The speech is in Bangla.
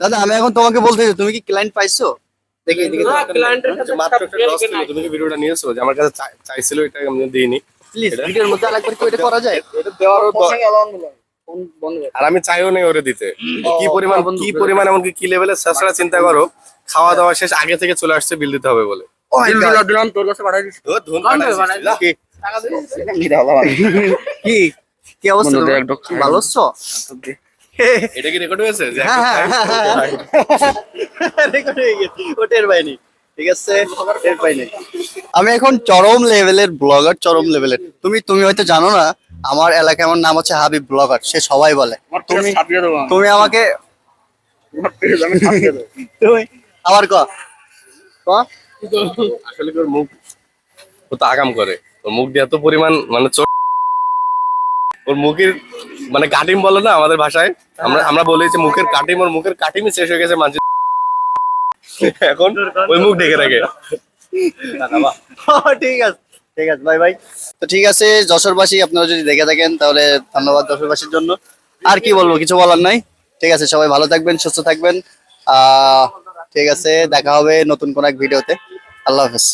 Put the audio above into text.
দাদা আমি এখন তোমাকে বলতে তুমি কি ক্লায়েন্ট পাইছো? দেখি দেখি না ক্লায়েন্টের কাছে মাত্র একটা ছিল, তুমি কি ভিডিওটা নিয়েছো? যে আমার কাছে চাইছিল এটা আমি দিইনি। প্লিজ ভিডিওর মধ্যে আরেকবার কি এটা করা যায়? এটা দেওয়ারও দ- আর আমি চাইও নাই ওরে দিতে। কি পরিমাণ কি পরিমাণ এমনকি কি লেভেলের শেষরা চিন্তা করো খাওয়া দাওয়া শেষ আগে থেকে চলে আসছে বিল দিতে হবে বলে। Oh। কি? কি অবস্থা ভালো আছো? এটা কি রেকর্ড হয়েছে হ্যাঁ, হ্যাঁ, হ্যাঁ। Record গেছে। ও টের পাইনি। ঠিক আছে টের পাইনি। আমি এখন চরম লেভেলের ব্লগার চরম লেভেলের তুমি তুমি হয়তো জানো না আমার এলাকায় আমার নাম হচ্ছে হাবিব ব্লগার সে সবাই বলে তুমি। তুমি আমাকে আমি তুমি আবার ক ক আসলে ওর মুখ ও তো আগাম করে ওর মুখ দিয়ে এত পরিমাণ মানে ওর মুখের মানে কাটিম বলে না আমাদের ভাষায়? আমরা আমরা বলি যে মুখের কাটিম ওর মুখের কাটিমই শেষ হয়ে গেছে মানুষ এখন ওই মুখ ঢেকে রাখে। ঠিক আছে ঠিক আছে বাই বাই তো ঠিক আছে, যশোরবাসী আপনারা যদি দেখে থাকেন, তাহলে ধন্যবাদ যশোরবাসীর জন্য। আর কি বলব, কিছু বলার নাই? ঠিক আছে, সবাই ভালো থাকবেন, সুস্থ থাকবেন। ঠিক আছে, দেখা হবে নতুন কোন এক ভিডিওতে। আল্লাহ হাফেজ।